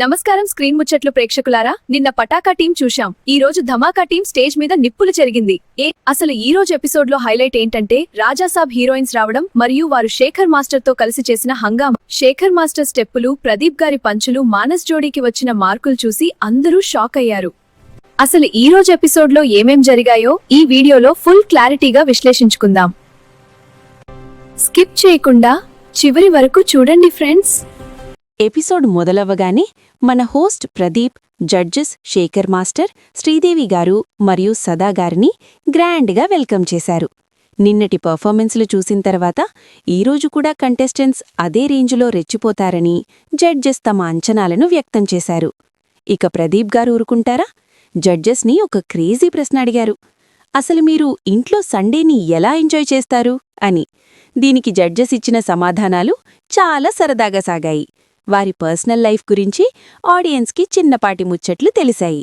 నమస్కారం స్క్రీన్ ముచ్చట్లు ప్రేక్షకులారా. నిన్న పటాకా టీం చూశాం. ఈ రోజు ధమాకా టీం స్టేజ్ మీద నిప్పులు జరిగింది. ఏ అసలు ఈ రోజు ఎపిసోడ్లో హైలైట్ ఏంటంటే రాజాసాబ్ హీరోయిన్స్ రావడం మరియు వారు శేఖర్ మాస్టర్తో కలిసి చేసిన హంగామా. శేఖర్ మాస్టర్ స్టెప్పులు ప్రదీప్ గారి పంచులు మానస్ జోడీకి వచ్చిన మార్కులు చూసి అందరూ షాక్ అయ్యారు. అసలు ఈ రోజు ఎపిసోడ్లో ఏమేం జరిగాయో ఈ వీడియోలో ఫుల్ క్లారిటీగా విశ్లేషించుకుందాం. స్కిప్ చేయకుండా చివరి వరకు చూడండి ఫ్రెండ్స్. ఎపిసోడ్ మొదలవ్వగానే మన host Pradeep judges Sekhar master Sridevi garu మరియు సదా గారిని గ్రాండ్గా వెల్కమ్ చేశారు. నిన్నటి పర్ఫార్మెన్స్లు చూసిన తర్వాత ఈరోజు కూడా కంటెస్టెంట్స్ అదే రేంజ్లో రెచ్చిపోతారని జడ్జెస్ తమ అంచనాలను వ్యక్తం చేశారు. ఇక ప్రదీప్ గారు ఊరుకుంటారా? జడ్జెస్ని ఒక క్రేజీ ప్రశ్న అడిగారు. అసలు మీరు ఇంట్లో సండేని ఎలా ఎంజాయ్ చేస్తారు? అని. దీనికి జడ్జెస్ ఇచ్చిన సమాధానాలు చాలా సరదాగా సాగాయి. వారి పర్సనల్ లైఫ్ గురించి ఆడియన్స్కి చిన్నపాటి ముచ్చట్లు తెలిశాయి.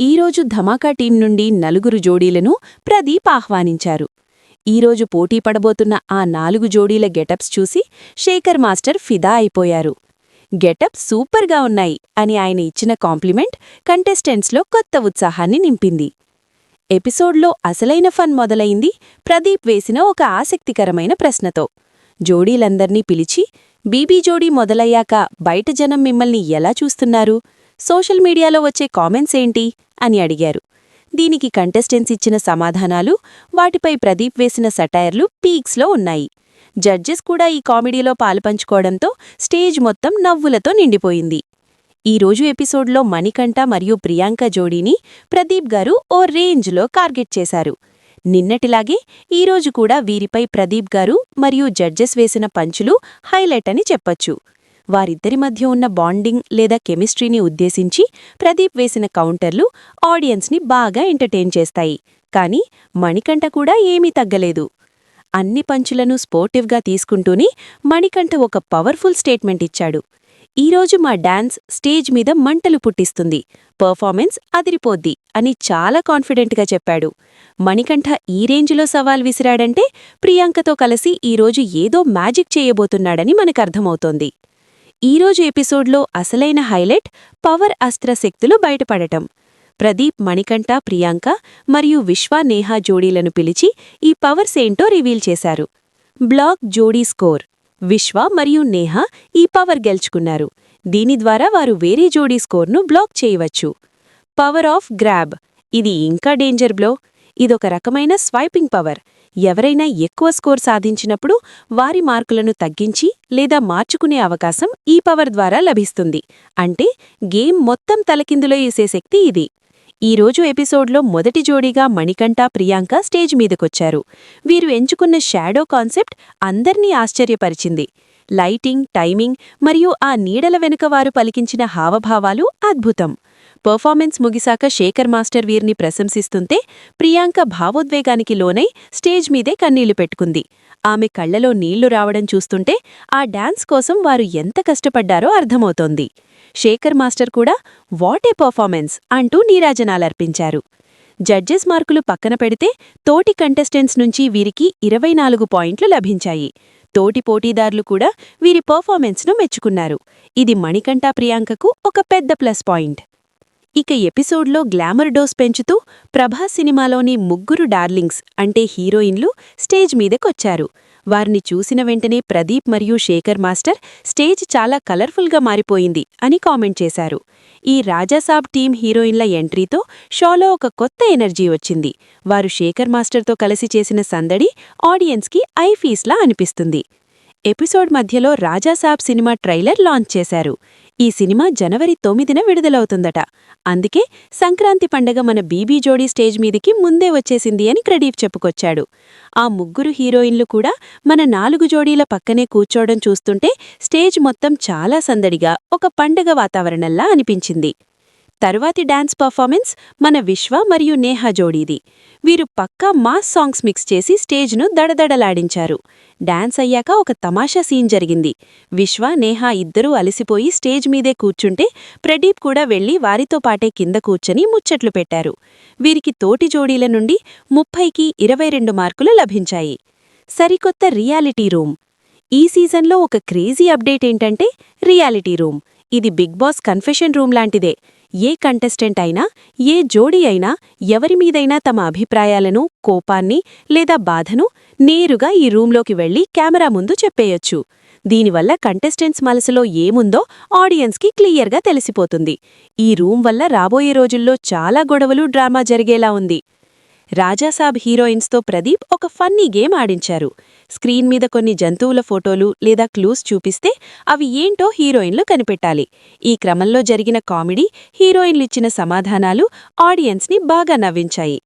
ఈరోజు ధమాకా టీం నుండి నలుగురు జోడీలను ప్రదీప్ ఆహ్వానించారు. ఈరోజు పోటీ పడబోతున్న ఆ నాలుగు జోడీల గెటప్స్ చూసి శేఖర్ మాస్టర్ ఫిదా అయిపోయారు. గెటప్ సూపర్గా ఉన్నాయి అని ఆయన ఇచ్చిన కాంప్లిమెంట్ కంటెస్టెంట్స్లో కొత్త ఉత్సాహాన్ని నింపింది. ఎపిసోడ్లో అసలైన ఫన్ మొదలైంది ప్రదీప్ వేసిన ఒక ఆసక్తికరమైన ప్రశ్నతో. జోడీలందర్నీ పిలిచి బీబీ జోడీ మొదలయ్యాక బయట జనం మిమ్మల్ని ఎలా చూస్తున్నారు? సోషల్ మీడియాలో వచ్చే కామెంట్స్ ఏంటి? అని అడిగారు. దీనికి కంటెస్టెంట్స్ ఇచ్చిన సమాధానాలు వాటిపై ప్రదీప్ వేసిన సటైర్లు పీక్స్లో ఉన్నాయి. జడ్జెస్ కూడా ఈ కామెడీలో పాలుపంచుకోవడంతో స్టేజ్ మొత్తం నవ్వులతో నిండిపోయింది. ఈరోజు ఎపిసోడ్లో మణికంఠ మరియు ప్రియాంక జోడీని ప్రదీప్ గారు ఓ రేంజ్లో టార్గెట్ చేశారు. నిన్నటిలాగే ఈరోజు కూడా వీరిపై ప్రదీప్ గారు మరియు జడ్జెస్ వేసిన పంచులు హైలైట్ అని చెప్పొచ్చు. వారిద్దరి మధ్య ఉన్న బాండింగ్ లేదా కెమిస్ట్రీని ఉద్దేశించి ప్రదీప్ వేసిన కౌంటర్లు ఆడియన్స్ని బాగా ఎంటర్టైన్ చేస్తాయి. కానీ మణికంఠ కూడా ఏమీ తగ్గలేదు. అన్ని పంచులను స్పోర్టివ్గా తీసుకుంటూనే మణికంఠ ఒక పవర్ఫుల్ స్టేట్మెంట్ ఇచ్చాడు. ఈరోజు మా డాన్స్ స్టేజ్ మీద మంటలు పుట్టిస్తుంది. పర్ఫార్మెన్స్ అదిరిపోద్ది అని చాలా కాన్ఫిడెంట్గా చెప్పాడు. మణికంఠ ఈ రేంజ్లో సవాల్ విసిరాడంటే ప్రియాంకతో కలిసి ఈరోజు ఏదో మ్యాజిక్ చేయబోతున్నాడని మనకర్థమవుతోంది. ఈరోజు ఎపిసోడ్లో అసలైన హైలైట్ పవర్ అస్త్ర శక్తులు బయటపడటం. ప్రదీప్ మణికంఠ ప్రియాంక మరియు విశ్వ నేహా జోడీలను పిలిచి ఈ పవర్స్ ఏంటో రివీల్ చేశారు. బ్లాక్ జోడీ స్కోర్ విశ్వ మరియు నేహా ఈ పవర్ గెలుచుకున్నారు. దీని ద్వారా వారు వేరే జోడీ స్కోర్ను బ్లాక్ చేయవచ్చు. Power of grab. ఇది ఇంకా డేంజర్ బ్లో. ఇదొక రకమైన స్వైపింగ్ పవర్. ఎవరైనా ఎక్కువ స్కోర్ సాధించినప్పుడు వారి మార్కులను తగ్గించి లేదా మార్చుకునే అవకాశం ఈ పవర్ ద్వారా లభిస్తుంది. అంటే గేమ్ మొత్తం తలకిందులో వేసే శక్తి ఇది. ఈరోజు ఎపిసోడ్లో మొదటి జోడీగా మణికంఠ ప్రియాంక స్టేజ్ మీదకొచ్చారు. వీరు ఎంచుకున్న షాడో కాన్సెప్ట్ అందర్నీ ఆశ్చర్యపరిచింది. లైటింగ్ టైమింగ్ మరియు ఆ నీడల వెనుక వారు పలికించిన హావభావాలు అద్భుతం. పర్ఫార్మెన్స్ ముగిశాక శేఖర్ మాస్టర్ వీరిని ప్రశంసిస్తుంటే ప్రియాంక భావోద్వేగానికి లోనై స్టేజ్ మీదే కన్నీళ్ళు పెట్టుకుంది. ఆమె కళ్ళలో నీళ్ళు రావడం చూస్తుంటే ఆ డాన్స్ కోసం వారు ఎంత కష్టపడ్డారో అర్థమవుతోంది. శేఖర్ మాస్టర్ కూడా వాట్ ఏ పర్ఫార్మెన్స్ అంటూ నీరాజనాలర్పించారు. జడ్జెస్ మార్కులు పక్కన పెడితే తోటి కంటెస్టెంట్స్ నుంచి వీరికి ఇరవై నాలుగు పాయింట్లు లభించాయి. తోటి పోటీదారులు కూడా వీరి పర్ఫార్మెన్స్ను మెచ్చుకున్నారు. ఇది మణికంఠ ప్రియాంకకు ఒక పెద్ద ప్లస్ పాయింట్. ఇక ఎపిసోడ్లో గ్లామర్ డోస్ పెంచుతూ ప్రభాస్ సినిమాలోని ముగ్గురు డార్లింగ్స్ అంటే హీరోయిన్లు స్టేజ్ మీదకొచ్చారు. వారిని చూసిన వెంటనే ప్రదీప్ మరియు శేఖర్ మాస్టర్ స్టేజ్ చాలా కలర్ఫుల్గా మారిపోయింది అని కామెంట్ చేశారు. ఈ రాజాసాబ్ టీం హీరోయిన్ల ఎంట్రీతో షోలో ఒక కొత్త ఎనర్జీ వచ్చింది. వారు శేఖర్ మాస్టర్తో కలిసి చేసిన సందడి ఆడియన్స్కి ఐఫీస్లా అనిపిస్తుంది. ఎపిసోడ్ మధ్యలో రాజాసాబ్ సినిమా ట్రైలర్ లాంచ్ చేశారు. ఈ సినిమా జనవరి తొమ్మిదిన విడుదలవుతుందట. అందుకే సంక్రాంతి పండగ మన బీబీ జోడీ స్టేజ్ మీదికి ముందే వచ్చేసింది అని క్రెడీఫ్ చెప్పుకొచ్చాడు. ఆ ముగ్గురు హీరోయిన్లు కూడా మన నాలుగు జోడీల పక్కనే కూర్చోవడం చూస్తుంటే స్టేజ్ మొత్తం చాలా సందడిగా ఒక పండగ వాతావరణంలా అనిపించింది. తరువాతి డాన్స్ పర్ఫార్మెన్స్ మన విశ్వ మరియు నేహా జోడీది. వీరు పక్కా మాస్ సాంగ్స్ మిక్స్ చేసి స్టేజ్ను దడదడలాడించారు. డాన్స్ అయ్యాక ఒక తమాషా సీన్ జరిగింది. విశ్వ నేహా ఇద్దరూ అలసిపోయి స్టేజ్ మీదే కూర్చుంటే ప్రదీప్ కూడా వెళ్ళి వారితో పాటే కింద కూర్చొని ముచ్చట్లు పెట్టారు. వీరికి తోటి జోడీల నుండి ముప్పైకి ఇరవై రెండు మార్కులు లభించాయి. సరికొత్త రియాలిటీ రూమ్. ఈ సీజన్లో ఒక క్రేజీ అప్డేట్ ఏంటంటే రియాలిటీ రూమ్. ఇది బిగ్ బాస్ కన్ఫెషన్ రూమ్ లాంటిదే. ఏ కంటెస్టెంట్ అయినా ఏ జోడీ అయినా ఎవరి మీదైనా తమ అభిప్రాయాలను కోపాన్ని లేదా బాధను నేరుగా ఈ రూంలోకి వెళ్ళి కెమెరా ముందు చెప్పేయొచ్చు. దీనివల్ల కంటెస్టెంట్స్ మనసులో ఏముందో ఆడియన్స్కి క్లియర్గా తెలిసిపోతుంది. ఈ రూమ్ వల్ల రాబోయే రోజుల్లో చాలా గొడవలు డ్రామా జరిగేలా ఉంది. రాజాసాబ్ హీరోయిన్స్తో ప్రదీప్ ఒక ఫన్నీ గేమ్ ఆడించారు. స్క్రీన్ మీద కొన్ని జంతువుల ఫోటోలు లేదా క్లూస్ చూపిస్తే అవి ఏంటో హీరోయిన్లు కనిపెట్టాలి. ఈ క్రమంలో జరిగిన కామెడీ హీరోయిన్లిచ్చిన సమాధానాలు ఆడియన్స్ని బాగా నవ్వించాయి.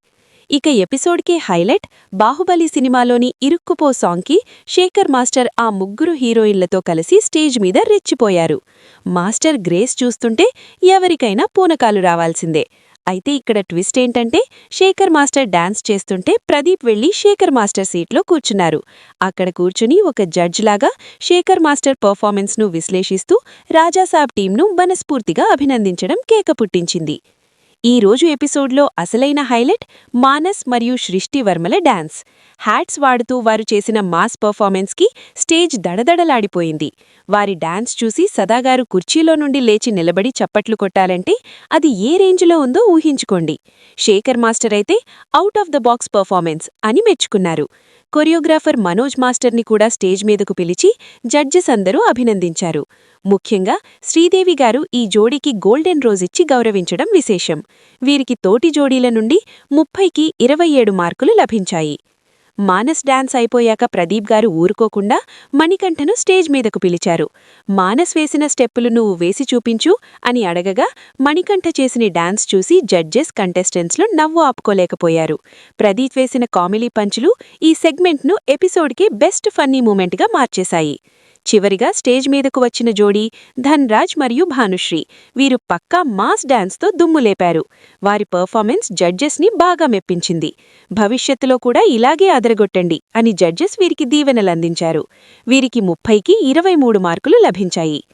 ఇక ఎపిసోడ్కే హైలైట్ బాహుబలి సినిమాలోని ఇరుక్కుపో సాంగ్కి శేఖర్ మాస్టర్ ఆ ముగ్గురు హీరోయిన్లతో కలిసి స్టేజ్ మీద రెచ్చిపోయారు. మాస్టర్ గ్రేస్ చూస్తుంటే ఎవరికైనా పూనకాలు రావాల్సిందే. అయితే ఇక్కడ ట్విస్ట్ ఏంటంటే శేఖర్ మాస్టర్ డాన్స్ చేస్తుంటే ప్రదీప్ వెళ్ళి శేఖర్ మాస్టర్ సీట్లో కూర్చున్నారు. అక్కడ కూర్చుని ఒక జడ్జ్ లాగా శేఖర్ మాస్టర్ పర్ఫార్మెన్స్ను విశ్లేషిస్తూ రాజాసాబ్ టీంను మనస్ఫూర్తిగా అభినందించడం కేక పుట్టించింది. ఈ రోజు ఎపిసోడ్లో అసలైన హైలైట్ మానస్ మరియు సృష్టి వర్మల డాన్స్. హ్యాట్స్ వాడుతూ వారు చేసిన మాస్ పర్ఫార్మెన్స్కి స్టేజ్ దడదడలాడిపోయింది. వారి డాన్స్ చూసి సదాగారు కుర్చీలో నుండి లేచి నిలబడి చప్పట్లు కొట్టాలంటే అది ఏ రేంజ్లో ఉందో ఊహించుకోండి. శేఖర్ మాస్టర్ అయితే out of the box performance అని మెచ్చుకున్నారు. కొరియోగ్రాఫర్ మనోజ్ మాస్టర్ని కూడా స్టేజ్ మీదకు పిలిచి జడ్జెస్ అందరూ అభినందించారు. ముఖ్యంగా శ్రీదేవి గారు ఈ జోడీకి గోల్డెన్ రోజిచ్చి గౌరవించడం విశేషం. వీరికి తోటి జోడీల నుండి ముప్పైకి ఇరవై ఏడు మార్కులు లభించాయి. మానస్ డాన్స్ అయిపోయాక ప్రదీప్ గారు ఊరుకోకుండా మణికంఠను స్టేజ్ మీదకు పిలిచారు. మానస్ వేసిన స్టెప్పులు నువ్వు వేసి చూపించు అని అడగగా మణికంఠ చేసిన డాన్స్ చూసి జడ్జెస్ కంటెస్టెంట్స్లో నవ్వు ఆపుకోలేకపోయారు. ప్రదీప్ వేసిన కామెడీ పంచులు ఈ సెగ్మెంట్ను ఎపిసోడ్కి బెస్ట్ ఫన్నీ మూమెంట్గా మార్చేశాయి. చివరిగా స్టేజ్ మీదకు వచ్చిన జోడీ ధన్రాజ్ మరియు భానుశ్రీ. వీరు పక్కా మాస్ డాన్స్తో దుమ్ములేపారు. వారి పర్ఫార్మెన్స్ జడ్జెస్ని బాగా మెప్పించింది. భవిష్యత్తులో కూడా ఇలాగే అదరగొట్టండి అని జడ్జెస్ వీరికి దీవెనలందించారు. వీరికి ముప్పైకి ఇరవై మూడు మార్కులు లభించాయి.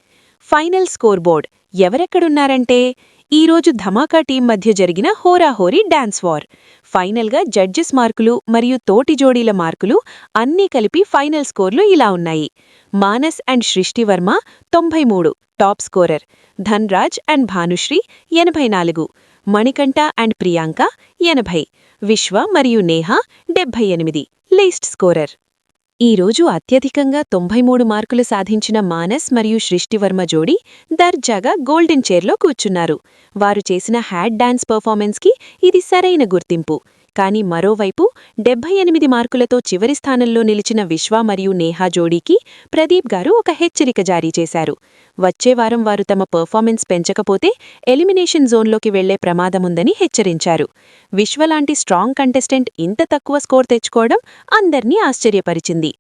ఫైనల్ స్కోర్ బోర్డ్ ఎవరెక్కడున్నారంటే ఈరోజు ధమాకా టీం మధ్య జరిగిన హోరాహోరీ డాన్స్ వార్. ఫైనల్గా జడ్జెస్ మార్కులు మరియు తోటి జోడీల మార్కులు అన్నీ కలిపి ఫైనల్ స్కోర్లు ఇలా ఉన్నాయి. మానస్ అండ్ సృష్టివర్మ తొంభై మూడు top scorer. Dhanraj and Bhanu Sri ఎనభై నాలుగు మణికంఠ అండ్ ప్రియాంక ఎనభై విశ్వ మరియు నేహ డెబ్భై ఎనిమిది లీస్ట్ స్కోరర్. ఈరోజు అత్యధికంగా తొంభై మూడు మార్కులు సాధించిన మానస్ మరియు సృష్టివర్మ జోడీ దర్జాగా గోల్డెన్ చైర్లో కూర్చున్నారు. వారు చేసిన హ్యాడ్ డాన్స్ పర్ఫార్మెన్స్కి ఇది సరైన గుర్తింపు. కానీ మరోవైపు డెబ్బై ఎనిమిది మార్కులతో చివరి స్థానంలో నిలిచిన విశ్వ మరియు నేహా జోడీకి ప్రదీప్ గారు ఒక హెచ్చరిక జారీ చేశారు. వచ్చే వారం వారు తమ పర్ఫార్మెన్స్ పెంచకపోతే ఎలిమినేషన్ జోన్లోకి వెళ్ళే ప్రమాదముందని హెచ్చరించారు. విశ్వలాంటి స్ట్రాంగ్ కంటెస్టెంట్ ఇంత తక్కువ స్కోర్ తెచ్చుకోవడం అందర్నీ ఆశ్చర్యపరిచింది.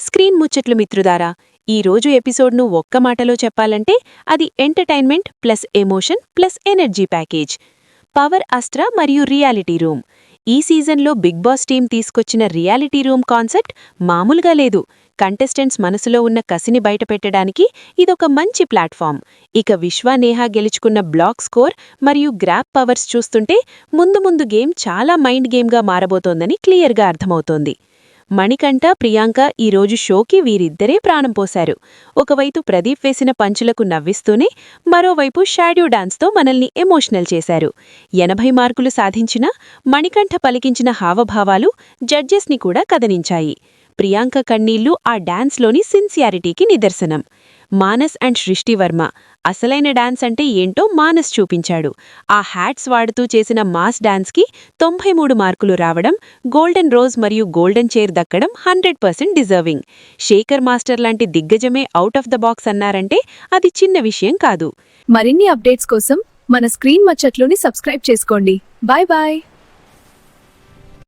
స్క్రీన్ ముచ్చట్లు మిత్రుదారా ఈ రోజు ఎపిసోడ్ను ఒక్క మాటలో చెప్పాలంటే అది entertainment plus emotion plus energy package. Power Astra మరియు రియాలిటీ రూమ్. ఈ సీజన్లో బిగ్ బాస్ టీం తీసుకొచ్చిన రియాలిటీ రూమ్ కాన్సెప్ట్ మామూలుగా లేదు. కంటెస్టెంట్స్ మనసులో ఉన్న కసిని బయటపెట్టడానికి ఇదొక మంచి ప్లాట్ఫామ్. ఇక విశ్వ నేహా గెలుచుకున్న బ్లాక్ స్కోర్ మరియు గ్రాప్ పవర్స్ చూస్తుంటే ముందు ముందు గేమ్ చాలా మైండ్ గేమ్గా మారబోతోందని క్లియర్గా అర్థమవుతోంది. మణికంఠ ప్రియాంక ఈరోజు షోకి వీరిద్దరే ప్రాణం పోశారు. ఒకవైపు ప్రదీప్ వేసిన పంచులకు నవ్విస్తూనే మరోవైపు షాడ్యూ డాన్స్తో మనల్ని ఎమోషనల్ చేశారు. ఎనభై మార్కులు సాధించిన మణికంఠ పలికించిన హావభావాలు జడ్జెస్ని కూడా కదనించాయి ప్రియాంక కన్నీళ్ళు ఆ డాన్స్లోని సిన్సియారిటీకి నిదర్శనం. మానస్ అండ్ సృష్టివర్మ. అసలైన డాన్స్ అంటే ఏంటో మానస్ చూపించాడు. ఆ హ్యాట్స్ వాడుతూ చేసిన మాస్ డాన్స్కి తొంభై మూడు మార్కులు రావడం గోల్డెన్ రోజ్ మరియు గోల్డెన్ చైర్ దక్కడం hundred percent deserving. Sekhar master లాంటి దిగ్గజమే అవుట్ ఆఫ్ ద బాక్స్ అన్నారంటే అది చిన్న విషయం కాదు. మరిన్ని అప్డేట్స్ కోసం మన స్క్రీన్ మచ్చట్లోని సబ్స్క్రైబ్ చేసుకోండి. Bye bye.